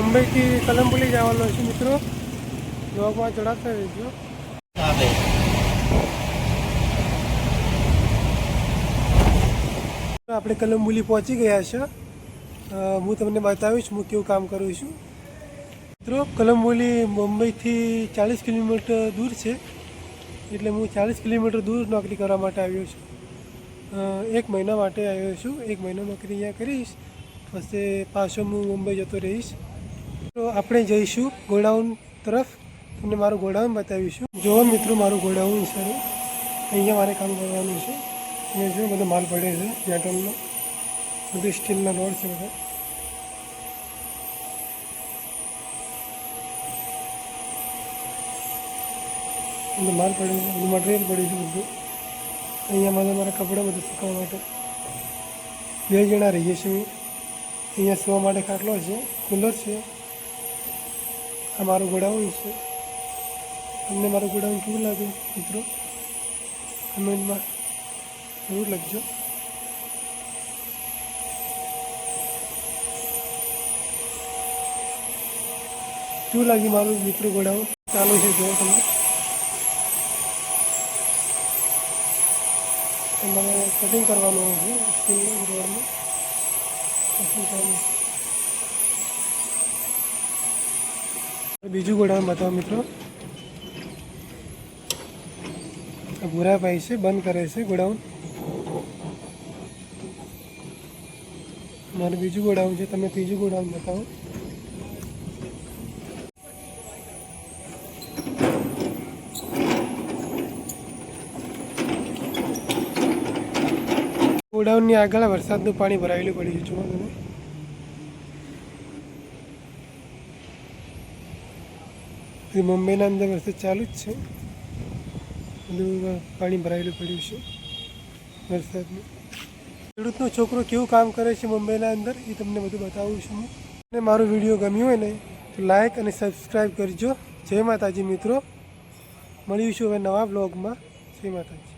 મુંબઈથી કલંબુલી જવાનો છે મિત્રો. બ્લોગમાં જોડાતા રહેજો. આપણે કલમબુલી પહોંચી ગયા છે. હું તમને બતાવીશ હું કેવું કામ કરું છું. મિત્રો કલમબુલી મુંબઈથી ચાલીસ કિલોમીટર દૂર છે. એટલે હું ચાલીસ કિલોમીટર દૂર નોકરી કરવા માટે આવ્યો છું. એક મહિના માટે આવ્યો છું. એક મહિનો નોકરી અહીંયા કરીશ. પછી પાછો હું મુંબઈ જતો રહીશ. તો આપણે જઈશું ગોડાઉન તરફ તમને મારું ગોડાઉન બતાવીશું. જોવો મિત્રો, મારું ગોડાઉન છે અહીંયા મારે કામ કરવાનું છે. અહીંયા જો બધો માલ પડે છે મેટલનો બધું સ્ટીલના રોડ છે બધા. બધું માલ પડે છે, બધું મટીરિયલ પડ્યું છે બધું. અહીંયા મારે મારા કપડાં બધું સુકાવવા માટે. બે જણા રહીએ છીએ. અહીંયા સુવા માટે ખાટલો છે, કુલર છે. આ મારું ગોડાઉન છે. તમને મારું ગોડાઉન કેવું લાગે, મિત્રો? કમેન્ટમાં જરૂર લખજો. કેવું લાગ્યું મારું મિત્રો ગોડાઉન? ચાલુ છે જો તમે મને કટિંગ કરવાનું છે, સ્ટીલનું રોડનું કટિંગ ચાલુ બીજું ગોડાઉન બતાવો મિત્રો. ભૂરાભાઈ છે, બંધ કરે છે ગોડાઉન. મારું બીજું ગોડાઉન છે, તમે ત્રીજું ગોડાઉન બતાવો. ગોડાઉનની આગળ વરસાદનું પાણી ભરાયેલું પડ્યું છે, જુઓ તમે. હજી મુંબઈના અંદર વરસાદ ચાલુ જ છે. બધું પાણી ભરાયેલું પડ્યું છે વરસાદનું. ખેડૂતનો છોકરો કેવું કામ કરે છે મુંબઈના અંદર એ તમને બધું બતાવું છું અને મારો વીડિયો ગમ્યો હોય ને, તો લાઈક અને સબસ્ક્રાઈબ કરજો. જય માતાજી મિત્રો. મળીશું હવે નવા બ્લોગમાં જય માતાજી.